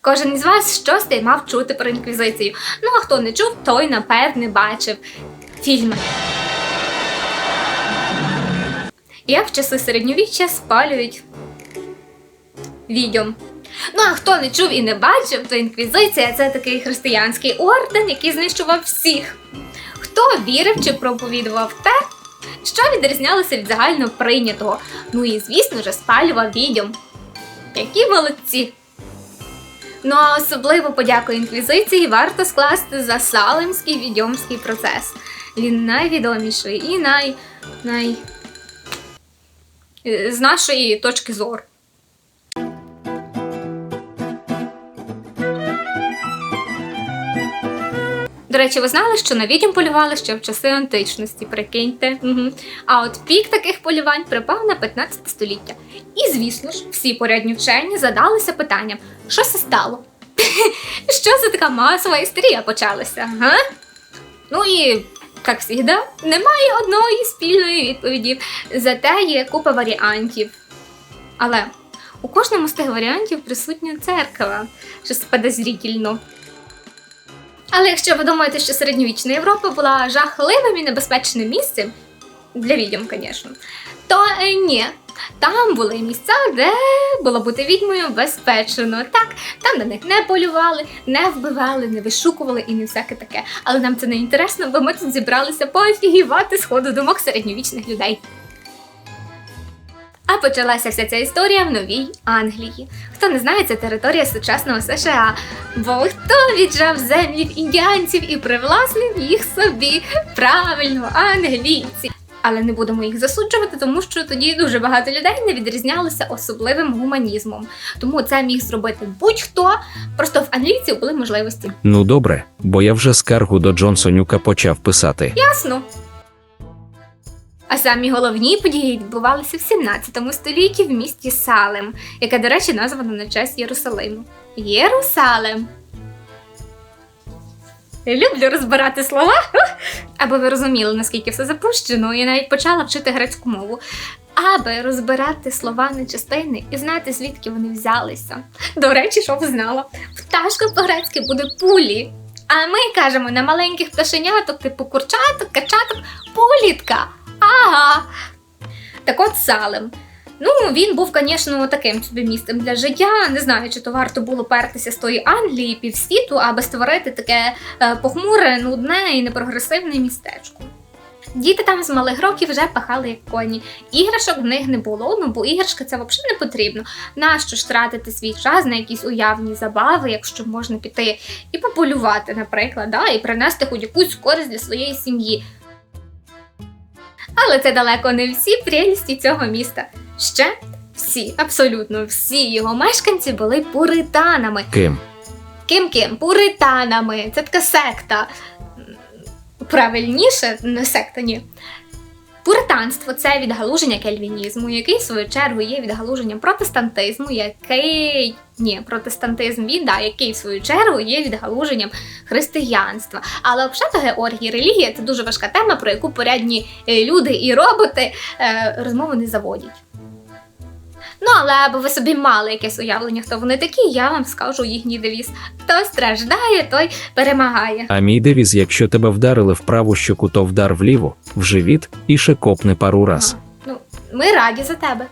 Кожен із вас щось мав чути про інквізицію. Ну а хто не чув, той напевне бачив фільми. Як в часи середньовіччя спалюють відьом. Ну а хто не чув і не бачив, то інквізиція це такий християнський орден, який знищував всіх. Хто вірив чи проповідував те, що відрізнялося від загально прийнятого. Ну і, звісно ж, спалював відьом. Які молодці! Ну а особливо подяку інквізиції варто скласти за Салемський відьомський процес. Він найвідоміший і най. най. з нашої точки зору. До речі, ви знали, що на відьом полювали ще в часи античності, прикиньте. Угу. А от пік таких полювань припав на 15 століття. І, звісно ж, всі порядні вчені задалися питанням, що це стало? що за така масова істерія почалася? Га? Ну і, як завжди, немає одної спільної відповіді. Зате є купа варіантів. Але у кожному з тих варіантів присутня церква, щось подозрительно. Але якщо ви думаєте, що середньовічна Європа була жахливим і небезпечним місцем, для відьом, звісно, то е, ні. Там були місця, де було бути відьмою безпечно. Так, там на них не полювали, не вбивали, не вишукували і не всяке таке. Але нам це не інтересно, бо ми тут зібралися пофігівати з ходу думок середньовічних людей. А почалася вся ця історія в Новій Англії. Хто не знає, це територія сучасного США. Бо хто віджав землі в індіанців і привласнив їх собі? Правильно, англійці. Але не будемо їх засуджувати, тому що тоді дуже багато людей не відрізнялися особливим гуманізмом. Тому це міг зробити будь-хто. Просто в англійців були можливості. Ну добре, бо я вже скаргу до Джонсонюка почав писати. Ясно. А самі головні події відбувалися в 17 столітті в місті Салем, яке, до речі, названо на честь Єрусалиму. Єрусалем. Я Люблю розбирати слова. Аби ви розуміли, наскільки все запущено, я навіть почала вчити грецьку мову. Аби розбирати слова на частини і знати, звідки вони взялися. До речі, що б знала? Пташка по-грецьки буде пулі. А ми кажемо на маленьких пташеняток, типу курчаток, качаток, політка. Ага. Так от Салем. Ну, він був, звісно, таким собі місцем для життя. Не знаю, чи то варто було пертися з тої Англії півсвіту, аби створити таке е, похмуре, нудне і непрогресивне містечко. Діти там з малих років вже пахали як коні. Іграшок в них не було, ну бо іграшка це взагалі не потрібно. Нащо ж тратити свій час на якісь уявні забави, якщо можна піти і пополювати, наприклад, да, і принести хоч якусь користь для своєї сім'ї. Але це далеко не всі прелісті цього міста. Ще всі, абсолютно всі його мешканці були пуританами. Ким? Ким-ким? Пуританами. Це така секта. Правильніше, не секта, ні. Пуританство це відгалуження кельвінізму, який в свою чергу є відгалуженням протестантизму, який ні, протестантизм він, да, який в свою чергу є відгалуженням християнства. Але взагалі Георгій, релігія це дуже важка тема, про яку порядні е, люди і роботи е, розмови не заводять. Ну, але аби ви собі мали якесь уявлення, хто вони такі, я вам скажу їхній девіз. Хто страждає, той перемагає. А мій девіз, якщо тебе вдарили в праву щоку, то вдар вліво, в живіт і ще копни пару раз. Ну, ми раді за тебе.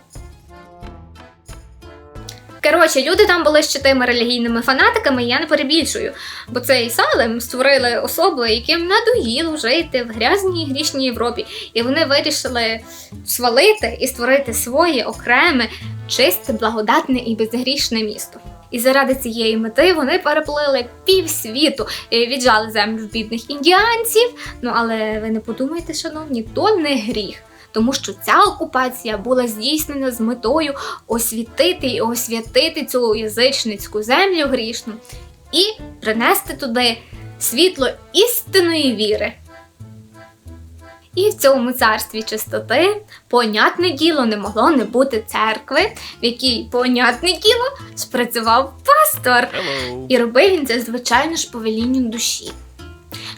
Коротше, люди там були ще тими релігійними фанатиками, я не перебільшую. Бо цей Салем створили особи, яким надоїло жити в грязній грішній Європі. І вони вирішили свалити і створити своє окреме, чисте, благодатне і безгрішне місто. І заради цієї мети вони переплили півсвіту, і віджали землю бідних індіанців. Ну але ви не подумайте, шановні, то не гріх. Тому що ця окупація була здійснена з метою освітити і освятити цю язичницьку землю грішну і принести туди світло істинної віри. І в цьому царстві чистоти, понятне діло, не могло не бути церкви, в якій, понятне діло, спрацював пастор. І робив він це, звичайно ж, по велінню душі.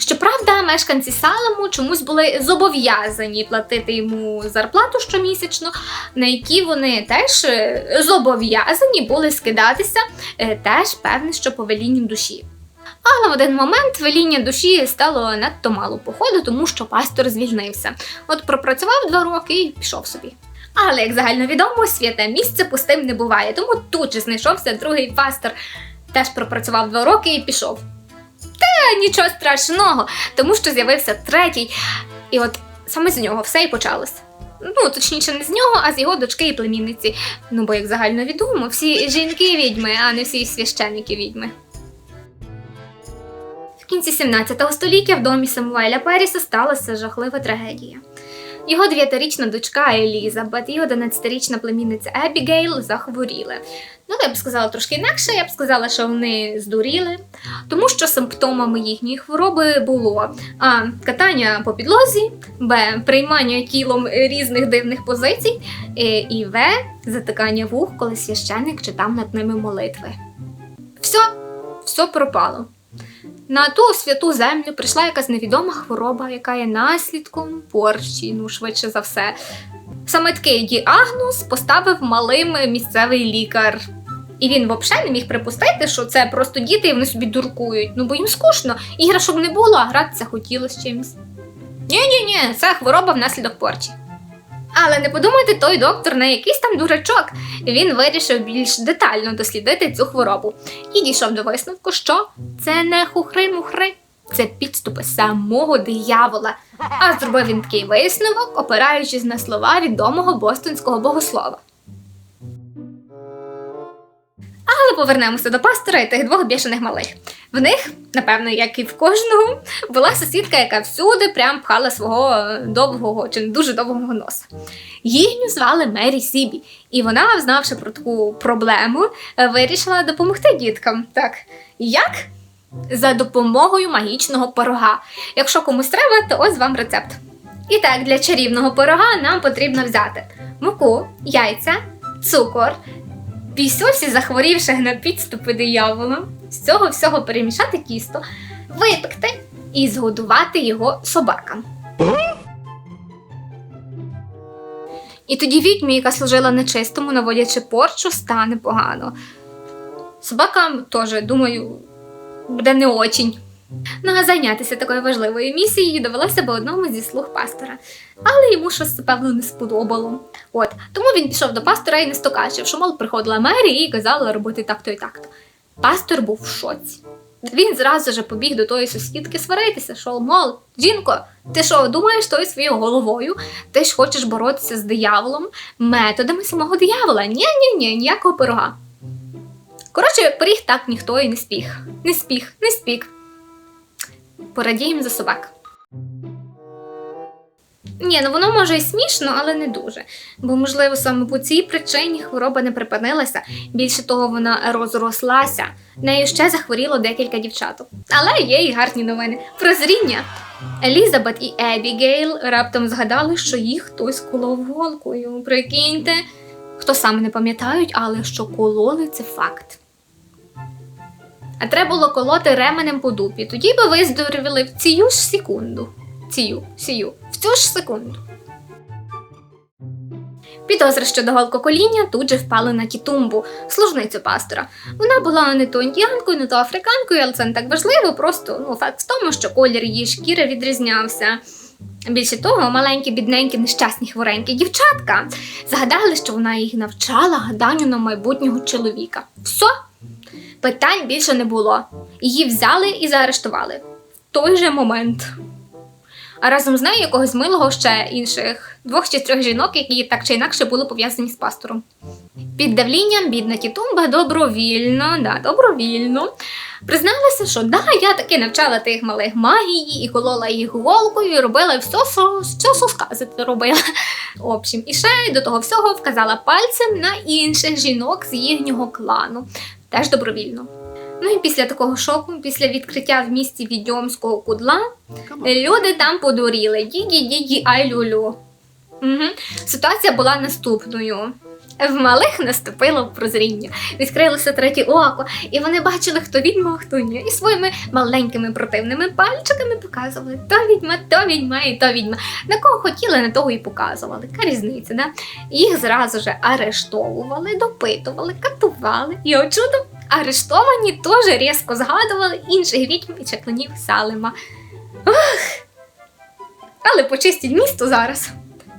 Щоправда, мешканці Салему чомусь були зобов'язані платити йому зарплату щомісячно, на які вони теж е, зобов'язані були скидатися е, теж певне, що по велінню душі. Але в один момент веління душі стало надто мало походу, тому що пастор звільнився. От пропрацював два роки і пішов собі. Але як загальновідомо, святе місце пустим не буває, тому тут же знайшовся другий пастор. Теж пропрацював два роки і пішов. Та нічого страшного, тому що з'явився третій, і от саме з нього все і почалося. Ну, точніше, не з нього, а з його дочки і племінниці. Ну, бо як загальновідомо, всі жінки відьми, а не всі священники відьми. В кінці 17 століття в домі Самуеля Періса сталася жахлива трагедія. Його дев'ятирічна дочка Елізабет і 11-річна племінниця Ебігейл захворіли. Ну, я б сказала трошки інакше, я б сказала, що вони здуріли, тому що симптомами їхньої хвороби було а. катання по підлозі, б. приймання тілом різних дивних позицій, е, і В. затикання вух, коли священник читав над ними молитви. Все, все пропало. На ту святу землю прийшла якась невідома хвороба, яка є наслідком порчі, ну швидше за все. Саме такий діагноз поставив малим місцевий лікар. І він взагалі не міг припустити, що це просто діти і вони собі дуркують. Ну бо їм скучно, іграшок не було, а гратися хотілося чимось. Ні-ні, ні, це хвороба внаслідок порчі. Але не подумайте, той доктор не якийсь там дурачок. Він вирішив більш детально дослідити цю хворобу і дійшов до висновку, що це не хухри-мухри, це підступи самого диявола. А зробив він такий висновок, опираючись на слова відомого бостонського богослова. Але повернемося до пастора і тих двох бішених малих. В них, напевно, як і в кожного, була сусідка, яка всюди прям пхала свого довгого чи не дуже довгого носа. Їхню звали Мері Сібі, і вона, знавши про таку проблему, е, вирішила допомогти діткам. Так, як? За допомогою магічного порога. Якщо комусь треба, то ось вам рецепт. І так, для чарівного порога нам потрібно взяти муку, яйця, цукор, пісосі захворівших на підступи диявола, з цього всього перемішати тісто, випекти і згодувати його собакам. І тоді відьмі, яка служила нечистому, наводячи порчу, стане погано. Собакам теж, думаю, буде не очень. Ну а зайнятися такою важливою місією довелося би одному зі слуг пастора. Але йому щось певно не сподобало. От тому він пішов до пастора і не стокачив, що мол приходила Мері і казала робити так-то і так-то. Пастор був в шоці. Він зразу же побіг до тої сусідки сваритися, що мол, жінко, ти що, думаєш тою своєю головою? Ти ж хочеш боротися з дияволом методами самого диявола? Ні, ні, ні, ніякого пирога. Коротше, пиріг так ніхто і не спіг. Не спіг, не спік. Порадіємо за собак. Ні, ну воно може і смішно, але не дуже. Бо, можливо, саме по цій причині хвороба не припинилася. Більше того, вона розрослася. Нею ще захворіло декілька дівчаток. Але є і гарні новини. Прозріння. Елізабет і Ебігейл раптом згадали, що їх хтось колов голкою. Прикиньте, хто саме не пам'ятають, але що кололи це факт. А треба було колоти ременем по дупі. Тоді би виздоровіли в цію ж секунду. Цію, сію, в цю ж секунду. Підозри щодо голкокоління тут же впали на тітумбу, служницю пастора. Вона була не то індіанкою, не то африканкою, але це не так важливо. Просто ну, факт в тому, що колір її шкіри відрізнявся. Більше того, маленькі, бідненькі, нещасні хворенькі дівчатка згадали, що вона їх навчала гаданню на майбутнього чоловіка. Все, питань більше не було. Її взяли і заарештували в той же момент. А разом з нею якогось милого ще інших двох чи трьох жінок, які так чи інакше були пов'язані з пастором. Під давлінням бідна тітумба добровільно, да, добровільно призналася, що да, я таки навчала тих малих магії і колола їх голкою, і робила все, що, що сказати робила. В общем, і ще до того всього вказала пальцем на інших жінок з їхнього клану, теж добровільно. Ну і після такого шоку, після відкриття в місті відьомського кудла, люди там подуріли. Ді-ді-ді-ді, ай люлю. Угу. Ситуація була наступною. В малих наступило прозріння, відкрилося третє око, і вони бачили, хто відьма, а хто ні. І своїми маленькими противними пальчиками показували то відьма, то відьма і то відьма. На кого хотіли, на того і показували. Яка різниця, да? Їх зразу ж арештовували, допитували, катували. І от чудом арештовані теж різко згадували інших відьм і чаклунів Салема. Ох! Але почистіть місто зараз.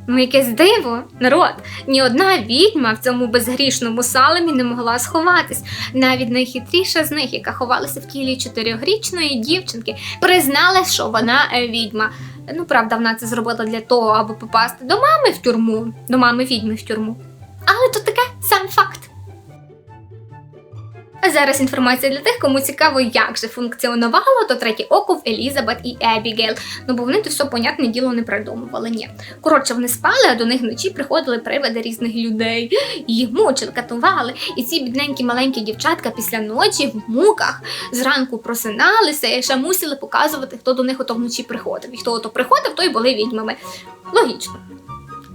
Ну, якесь диво, народ. Ні одна відьма в цьому безгрішному салемі не могла сховатись. Навіть найхитріша з них, яка ховалася в тілі чотирьохрічної дівчинки, призналась, що вона е, відьма. Ну, правда, вона це зробила для того, аби попасти до мами в тюрму, до мами відьми в тюрму. Але то таке сам факт. А зараз інформація для тих, кому цікаво, як же функціонувало то третє око в Елізабет і Ебігейл. Ну бо вони то все понятне діло не придумували. Ні. Коротше, вони спали, а до них вночі приходили привиди різних людей, їх мучили, катували. І ці бідненькі маленькі дівчатка після ночі в муках зранку просиналися і ще мусили показувати, хто до них ото вночі приходив. І хто ото приходив, той були відьмами. Логічно.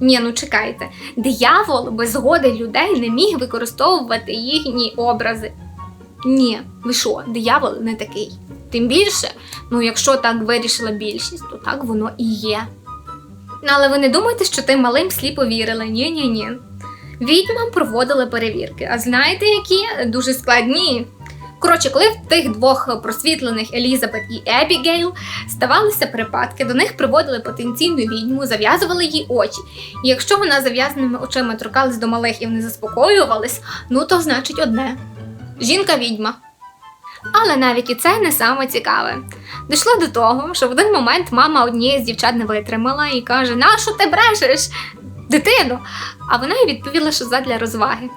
Ні, ну чекайте, диявол без згоди людей не міг використовувати їхні образи. Ні, ви що, диявол не такий. Тим більше, ну якщо так вирішила більшість, то так воно і є. Ну, але ви не думайте, що тим малим сліпо вірили. Ні, ні, ні. Відьмам проводили перевірки. А знаєте, які дуже складні. Коротше, коли в тих двох просвітлених Елізабет і Ебігейл ставалися припадки, до них приводили потенційну відьму, зав'язували їй очі. І якщо вона зав'язаними очима торкалась до малих і вони заспокоювались, ну то значить одне жінка відьма. Але навіть і це не саме цікаве. Дійшло до того, що в один момент мама однієї з дівчат не витримала і каже: Нащо ти брешеш, дитино? А вона їй відповіла, що задля розваги.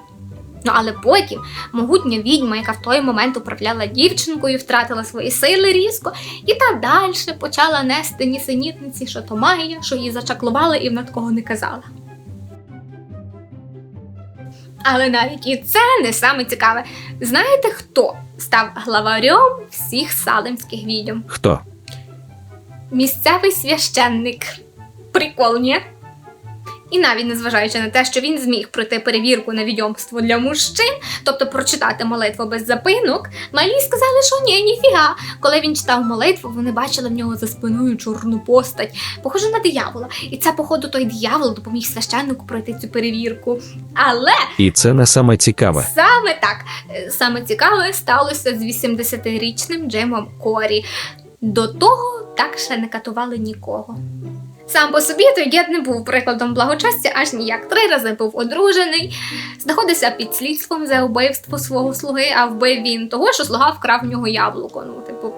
Ну але потім могутня відьма, яка в той момент управляла дівчинкою, втратила свої сили різко, і та далі почала нести нісенітниці, що то магія, що її зачаклували, і вона такого не казала. Але навіть і це не саме цікаве. Знаєте, хто став главарем всіх салимських відьом? Хто? Місцевий священник. Прикол, ні? І навіть незважаючи на те, що він зміг пройти перевірку на відьомство для мужчин, тобто прочитати молитву без запинок, малі сказали, що ні, ніфіга. Коли він читав молитву, вони бачили в нього за спиною чорну постать, похожу на диявола. І це, походу, той диявол допоміг священнику пройти цю перевірку. Але І це не саме цікаве. Саме так. Е, Саме цікаве сталося з 80-річним Джемом Корі. До того так ще не катували нікого. Сам по собі той дід не був прикладом благочестя аж ніяк. Три рази був одружений, знаходився під слідством за вбивство свого слуги, а вбив він того, що слуга вкрав в нього яблуко. Ну, типу.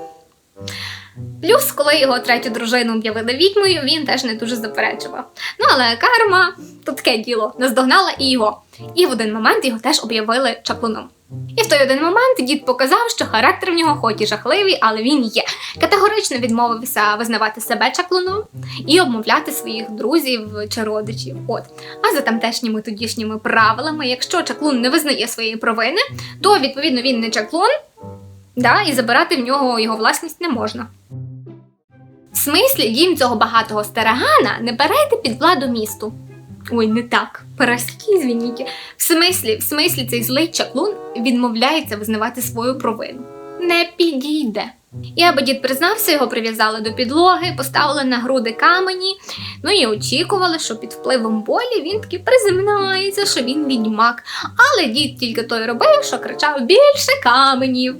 Плюс, коли його третю дружину об'явили відьмою, він теж не дуже заперечував. Ну, але карма, то таке діло, наздогнала і його. І в один момент його теж об'явили чаклуном. І в той один момент дід показав, що характер в нього хоч і жахливий, але він є. Категорично відмовився визнавати себе чаклуном і обмовляти своїх друзів чи родичів. От. А за тамтешніми тодішніми правилами, якщо чаклун не визнає своєї провини, то відповідно він не чаклун, да, і забирати в нього його власність не можна. В смислі, дім цього багатого старагана не берете під владу місту. Ой, не так. Прості, звініть. В смислі, в смислі, цей злий чаклун відмовляється визнавати свою провину. Не підійде. І аби дід признався, його прив'язали до підлоги, поставили на груди камені, ну і очікували, що під впливом болі він таки приземнається, що він відьмак. Але дід тільки той робив, що кричав більше каменів.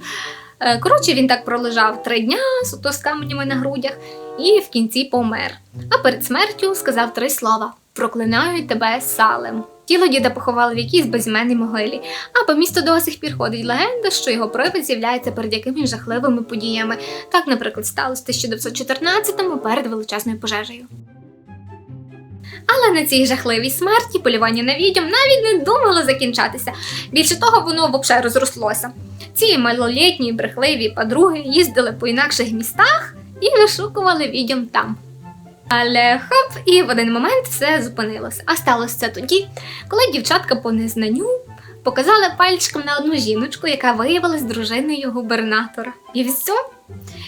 Е, Коротше, він так пролежав три дня суто з каменями на грудях і в кінці помер. А перед смертю сказав три слова: Проклинаю тебе салем. Тіло діда поховали в якійсь безіменній могилі, а по місту до сих пір ходить легенда, що його привид з'являється перед якимись жахливими подіями. Так, наприклад, сталося в 1914-му перед величезною пожежею. Але на цій жахливій смерті полювання на відьом навіть не думало закінчатися. Більше того, воно взагалі розрослося. Ці малолітні брехливі подруги їздили по інакших містах і вишукували відьом там. Але хоп, і в один момент все зупинилося. А сталося це тоді, коли дівчатка по незнанню показали пальчиком на одну жіночку, яка виявилась дружиною губернатора. І все.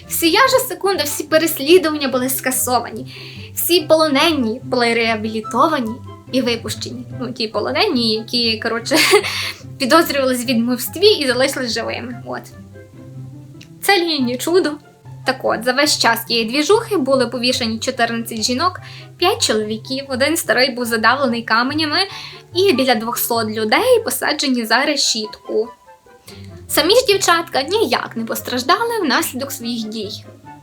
Всія ж секунда, всі переслідування були скасовані, всі полонені були реабілітовані, і випущені. Ну, ті полонені, які, коротше, підозрювались в відмовстві і залишились живими. От. Це лінії чудо. Так от, за весь час тієї двіжухи були повішані 14 жінок, 5 чоловіків, один старий був задавлений каменями, і біля 200 людей посаджені за решітку. Самі ж дівчатка ніяк не постраждали внаслідок своїх дій.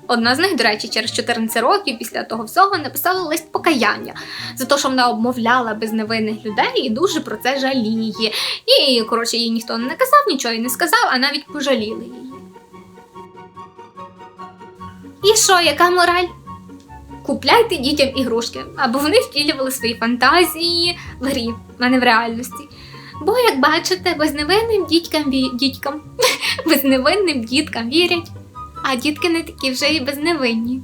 Одна з них, до речі, через 14 років після того всього написала лист покаяння за те, що вона обмовляла безневинних людей і дуже про це жаліє. І, коротше, їй ніхто не наказав, нічого їй не сказав, а навіть пожаліли її. І що, яка мораль? Купляйте дітям ігрушки, аби вони втілювали свої фантазії в грі, а не в реальності. Бо, як бачите, безневинним дітькам, ві- дітькам, безневинним діткам вірять, а дітки не такі вже і безневинні.